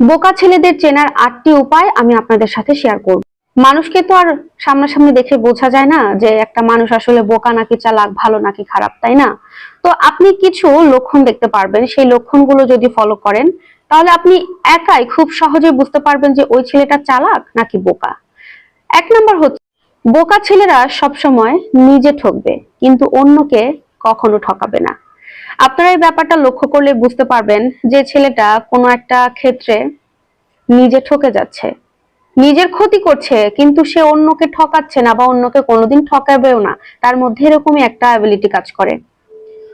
বোকা ছেলেদের চেনার আটটি উপায় আমি আপনাদের সাথে শেয়ার করব। মানুষকে তো আর সামনাসামনি দেখে বোঝা যায় না যে একটা মানুষ আসলে বোকা নাকি চালাক, ভালো নাকি খারাপ, তাই না? তো আপনি কিছু লক্ষণ দেখতে পারবেন, সেই লক্ষণগুলো যদি ফলো করেন, তাহলে আপনি একাই খুব সহজে বুঝতে পারবেন যে ওই ছেলেটা চালাক নাকি বোকা। এক নম্বর হচ্ছে, বোকা ছেলেরা সবসময় নিজে ঠকবে, কিন্তু অন্যকে কখনো ঠকাবে না। আপনারা এই ব্যাপারটা লক্ষ্য করলে বুঝতে পারবেন যে ছেলেটা কোনো একটা ক্ষেত্রে নিজে ঠকে যাচ্ছে। নিজের ক্ষতি করছে, কিন্তু সে অন্যকে ঠকাচ্ছে না বা অন্যকে কোনোদিন ঠকাবেও না। তার মধ্যে এরকমই একটা অ্যাবিলিটি কাজ করে।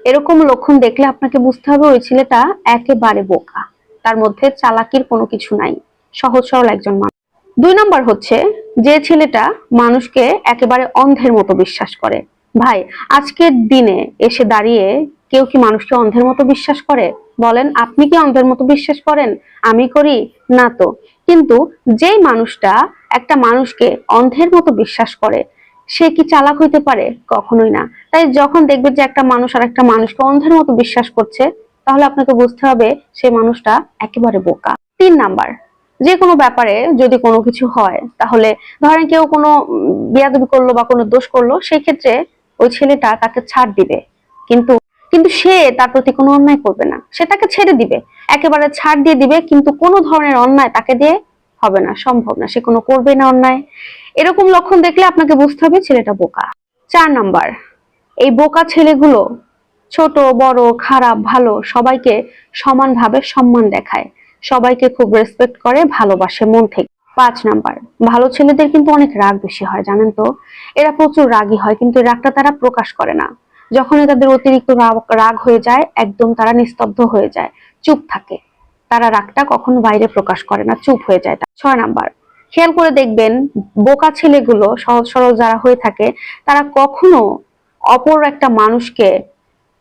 এরকম লক্ষণ দেখলে আপনাকে বুঝতে হবে ওই ছেলেটা একেবারে বোকা। তার মধ্যে চালাকির কোনো কিছু নাই। সহজ সরল একজন মানুষ। দুই নম্বর হচ্ছে যে ছেলেটা মানুষকে একেবারে অন্ধের মতো বিশ্বাস করে। ভাই, আজকের দিনে এসে দাঁড়িয়ে কেউ কি মানুষকে অন্ধের মতো বিশ্বাস করে? বলেন, আপনি কি অন্ধের মতো বিশ্বাস করেন? আমি করি, না তো। কিন্তু যেই মানুষটা একটা মানুষকে অন্ধের মতো বিশ্বাস করে, সে কি চালাক হইতে পারে? কখনোই না। তাই যখন দেখবেন যে একটা মানুষ আর একটা মানুষকে অন্ধের মতো বিশ্বাস করছে, তাহলে আপনাকে বুঝতে হবে সে মানুষটা একেবারে বোকা। তিন নাম্বার, যে কোনো ব্যাপারে যদি কোনো কিছু হয়, তাহলে ধরেন কেউ কোনো বেয়াদবি করল বা কোনো দোষ করল, সেই ক্ষেত্রে ওই ছেলেটা তাকে ছাড় দিবে। কিন্তু কিন্তু সে তার প্রতি কোনো অন্যায় করবে না। সে তাকে ছেড়ে দিবে। একেবারে ছাড় দিয়ে দিবে, কিন্তু কোনো ধরনের অন্যায় তাকে দিয়ে হবে না, সম্ভব না। সে কোনো করবে না অন্যায়। এরকম লক্ষণ দেখলে আপনাকে বুঝতে হবে ছেলেটা বোকা। চার নাম্বার, এই বোকা ছেলেগুলো ছোট, বড়, খারাপ, ভালো, সবাইকে সমানভাবে সম্মান দেখায়। সবাইকে খুব রেসপেক্ট করে, ভালোবাসে মন থেকে। পাঁচ নাম্বার, ভালো ছেলেদের কিন্তু অনেক রাগ বেশি হয়, জানেন তো? এরা প্রচুর রাগী হয়, কিন্তু রাগটা তারা প্রকাশ করে না। যখনই তাদের অতিরিক্ত রাগ- হয়ে যায়, একদম তারা নিস্তব্ধ হয়ে যায়, চুপ থাকে। তারা রাগটা কখনো বাইরে প্রকাশ করে না, চুপ হয়ে যায়। ছয় নাম্বার, খেয়াল করে দেখবেন বোকা ছেলেগুলো, সহজ সরল যারা হয়ে থাকে, তারা কখনো অপর একটা মানুষকে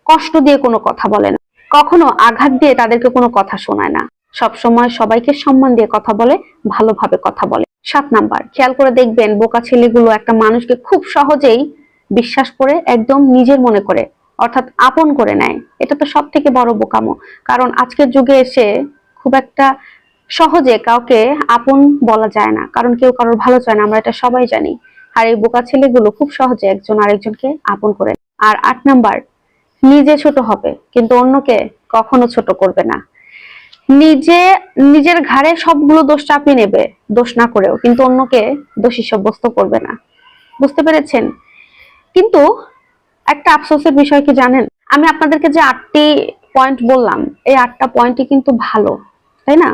কষ্ট দিয়ে কোনো কথা বলে না। কখনো আঘাত দিয়ে তাদেরকে কোনো কথা শোনায় না। সব সময় সবাইকে সম্মান দিয়ে কথা বলে, ভালোভাবে কথা বলে। সাত নাম্বার, খেয়াল করে দেখবেন বোকা ছেলেগুলো একটা মানুষকে খুব সহজেই বিশ্বাস করে, একদম নিজের মনে করে, অর্থাৎ আপন করে নেয়। এটা তো সব থেকে বড় বোকামো। কারণ আজকের যুগে এসে খুব একটা সহজে কাউকে আপন বলা যায় না। কারণ কেউ কারোর ভালো চায় না, আমরা এটা সবাই জানি। আর এই বোকা ছেলেগুলো খুব সহজে একজন আরেকজনকে আপন করে আর আট নাম্বার, নিজে ছোট হবে, কিন্তু অন্যকে কখনো ছোট করবে না। নিজে, নিজের ঘাড়ে সবগুলো দোষ চাপিয়ে নেবে, দোষ না করেও, কিন্তু অন্যকে দোষী সাব্যস্ত করবে না। বুঝতে পেরেছেন? কিন্তু একটা আফসোসের বিষয় কি জানেন? আমি আপনাদেরকে যে আটটি পয়েন্ট বললাম, এই আটটা পয়েন্টই কিন্তু ভালো, তাই না?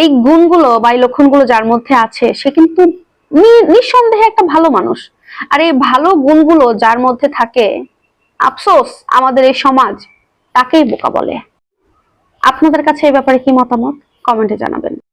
এই গুণগুলো বা এই লক্ষণগুলো যার মধ্যে আছে, সে কিন্তু নিঃসন্দেহে একটা ভালো মানুষ। আর এই ভালো গুণগুলো যার মধ্যে থাকে, আফসোস আমাদের এই সমাজ, তাকেই বোকা বলে। আপনাদের কাছে এই ব্যাপারে কি মতামত? কমেন্টে জানাবেন।